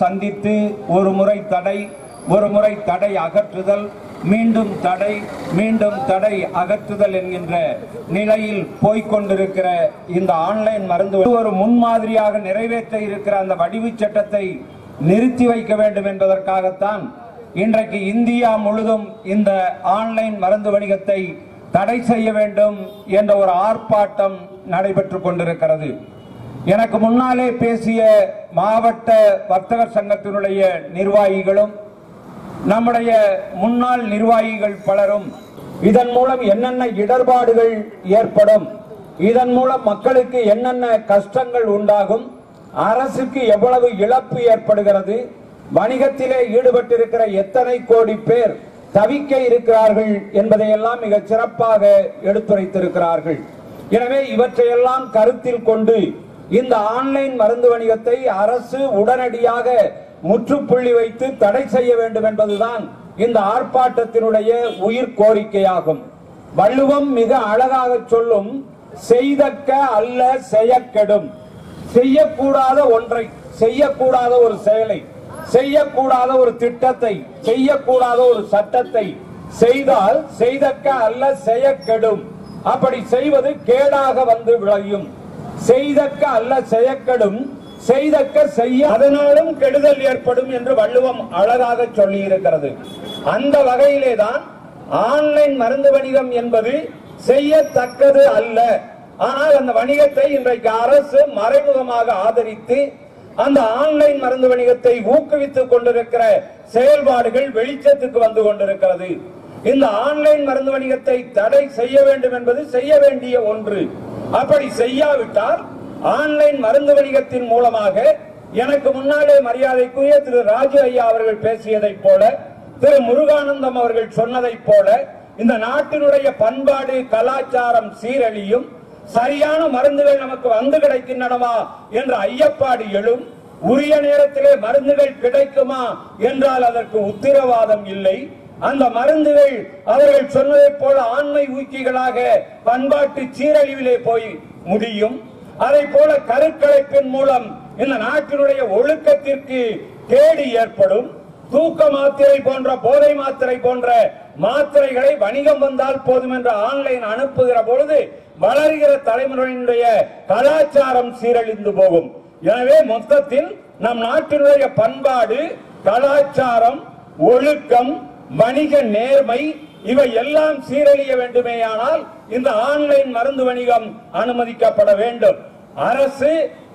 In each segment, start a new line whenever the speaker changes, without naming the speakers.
சந்தித்து ஒரு முறை தடை ஒரு முறை தடை அகற்றுதல் மீண்டும் தடை மீண்டும் தடை அகற்றுதல் என்கின்ற நிலையில் போய்க்கொண்டிருக்கிற இந்த ஆன்லைன் மருந்து ஒரு முன்மாதிரியாக நிறைவேற்ற இருக்கிற அந்த வடிவுச் சட்டத்தை நிறுத்தி வைக்க வேண்டும் என்பதற்காகத்தான் இன்றைக்கு இந்தியா முழுதும் இந்த ஆன்லைன் மருந்து வணிகத்தை தடை செய்ய வேண்டும் என்ற ஒரு ஆர்ப்பாட்டம் நடைபெற்றுக் கொண்டிருக்கிறது. எனக்கு முன்னாலே பேசிய மாவட்ட வர்த்தகர் சங்கத்தினுடைய நிர்வாகிகளும் நம்முடைய முன்னாள் நிர்வாகிகள் பலரும் இதன் மூலம் என்னென்ன இடர்பாடுகள் ஏற்படும் இதன் மூலம் மக்களுக்கு என்னென்ன கஷ்டங்கள் உண்டாகும் அரசுக்கு எவ்வளவு இழப்பு ஏற்படுகிறது வணிகத்திலே ஈடுபட்டிருக்கிற எத்தனை கோடி பேர் தவிக்க இருக்கிறார்கள் என்பதையெல்லாம் மிக சிறப்பாக எடுத்துரைத்திருக்கிறார்கள். எனவே இவற்றையெல்லாம் கருத்தில் கொண்டு இந்த ஆன்லைன் மருந்து வணிகத்தை அரசு உடனடியாக முற்றுப்புள்ளி வைத்து தடை செய்ய வேண்டும் என்பதுதான் இந்த ஆர்ப்பாட்டத்தினுடைய உயிர் கோரிக்கையாகும். வள்ளுவம் மிக அழகாக சொல்லும் செய்தக்க அல்ல செயக்கெடும் செய்யக்கூடாத ஒன்றை செய்யக்கூடாத ஒரு செயலை செய்யக்கூடாத ஒரு திட்டத்தை செய்யக்கூடாத ஒரு சட்டத்தை செய்தால் செய்தக்க அல்ல செயக்கெடும் அப்படி செய்வது கேடாக வந்து விளையும். செய்தக்க அல்ல செயக்கடும் செய்தக்க செய்ய அதனாலும் கெடுதல் ஏற்படும் என்று வள்ளுவம் அழகாக சொல்லி இருக்கிறது அந்த வகையிலே தான் ஆன்லைன் மருந்து வணிகம் என்பது செய்யத்தக்கது அல்ல. ஆனால் அந்த வணிகத்தை இன்றைக்கு அரசு மறைமுகமாக ஆதரித்து அந்த ஆன்லைன் மருந்து வணிகத்தை ஊக்குவித்துக் கொண்டிருக்கிற செயல்பாடுகள் வெளிச்சத்துக்கு வந்து கொண்டிருக்கிறது. இந்த ஆன்லைன் மருந்து வணிகத்தை தடை செய்ய வேண்டும் என்பது செய்ய வேண்டிய ஒன்று. அப்படி செய்யாவிட்டால் ஆன்லைன் மருந்து வணிகத்தின் மூலமாக எனக்கு முன்னாலே மரியாதைக்குரிய திரு ராஜு ஐயா அவர்கள் பேசியதைப் போல திரு முருகானந்தம் அவர்கள் சொன்னதைப் போல இந்த நாட்டினுடைய பண்பாடு கலாச்சாரம் சீரழியும் சரியான மருந்துகள் நமக்கு வந்து கிடைக்கின்றனவா என்ற ஐயப்பாடு எழும். உரிய நேரத்திலே மருந்துகள் கிடைக்குமா என்றால் அதற்கு உத்தரவாதம் இல்லை. அந்த மருந்துகள் அவர்கள் சொன்னதைப் போல ஆண்மை ஊக்கிகளாக பண்பாட்டு சீரழிவிலே போய் முடியும். அதை போல கருக்கலைப்பின் மூலம் இந்த நாட்டினுடைய ஒழுக்கத்திற்கு கேடு ஏற்படும். தூக்க மாத்திரை போன்ற போதை மாத்திரை போன்ற மாத்திரைகளை வணிகம் வந்தால் போதும் என்று ஆன்லைன் அனுப்புகிற பொழுது வளர்கிற தலைமுறையினுடைய கலாச்சாரம் சீரழிந்து போகும். எனவே மொத்தத்தில் நம் நாட்டினுடைய பண்பாடு கலாச்சாரம் ஒழுக்கம் வணிக நேர்மை இவை எல்லாம் சீரழிய வேண்டுமேயானால் இந்த ஆன்லைன் மருந்து வணிகம் அனுமதிக்கப்பட வேண்டும். அரசு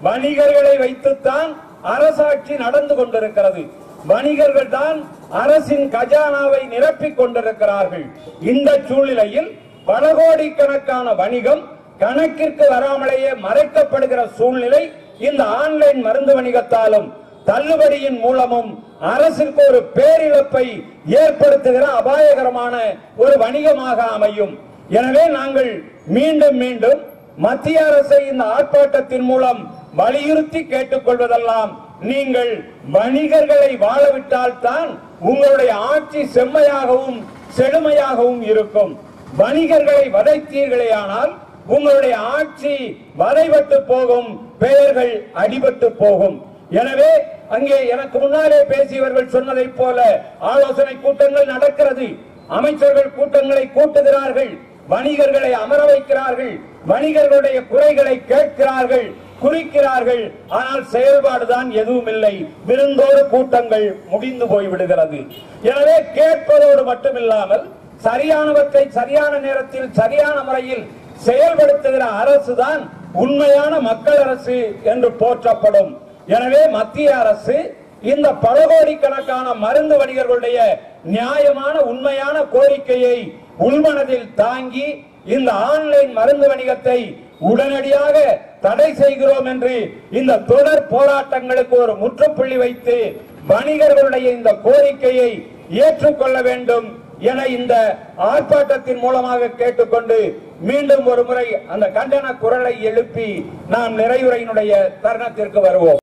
வணிகர்களை வைத்துத்தான் அரசாட்சி நடந்து கொண்டிருக்கிறது. வணிகர்கள் தான் அரசின் கஜானாவை நிரப்பிக் கொண்டிருக்கிறார்கள். இந்த சூழ்நிலையில் பல கோடிக்கணக்கான வணிகம் கணக்கிற்கு வராமலேயே மறைக்கப்படுகிற சூழ்நிலை இந்த ஆன்லைன் மருந்து வணிகத்தாலும் தள்ளுபடியின் மூலமும் அரசுக்கு ஒரு பேரிழப்பை ஏற்படுத்துகிற அபாயகரமான ஒரு வணிகமாக அமையும். எனவே நாங்கள் மீண்டும் மீண்டும் மத்திய அரசை இந்த ஆர்ப்பாட்டத்தின் மூலம் வலியுறுத்தி கேட்டுக்கொள்வதெல்லாம் நீங்கள் வணிகர்களை வாழவிட்டால் தான் உங்களுடைய ஆட்சி செம்மையாகவும் செழுமையாகவும் இருக்கும். வணிகர்களை வதைத்தீர்களே ஆனால் உங்களுடைய ஆட்சி வதைபட்டு போகும் பெயர்கள் அடிபட்டு போகும். எனவே அங்கே எனக்கு முன்னாலே பேசியவர்கள் சொன்னதைப் போல ஆலோசனை கூட்டங்கள் நடக்கிறது. அமைச்சர்கள் கூட்டங்களை கூட்டுகிறார்கள். வணிகர்களை அமர வைக்கிறார்கள். வணிகர்களுடைய குறைகளை கேட்கிறார்கள். குறிக்கிறார்கள். ஆனால் செயல்பாடுதான் எதுவும் இல்லை விருந்தோடு கூட்டங்கள் முடிந்து போய்விடுகிறது. எனவே கேட்பதோடு மட்டுமில்லாமல் சரியானவற்றை சரியான நேரத்தில் சரியான முறையில் செயல்படுத்துகிற அரசுதான் உண்மையான மக்கள் அரசு என்று போற்றப்படும். எனவே மத்திய அரசு இந்த பல கோடிக்கணக்கான மருந்து வணிகர்களுடைய நியாயமான உண்மையான கோரிக்கையை உள்மனதில் தாங்கி இந்த ஆன்லைன் மருந்து வணிகத்தை உடனடியாக தடை செய்கிறோம் என்று இந்த தொடர் போராட்டங்களுக்கு ஒரு முற்றுப்புள்ளி வைத்து வணிகர்களுடைய இந்த கோரிக்கையை ஏற்றுக்கொள்ள வேண்டும் என இந்த ஆர்ப்பாட்டத்தின் மூலமாக கேட்டுக்கொண்டு மீண்டும் ஒரு முறை அந்த கண்டன குரலை எழுப்பி நாம் நிறைவுரையினுடைய தருணத்திற்கு வருவோம்.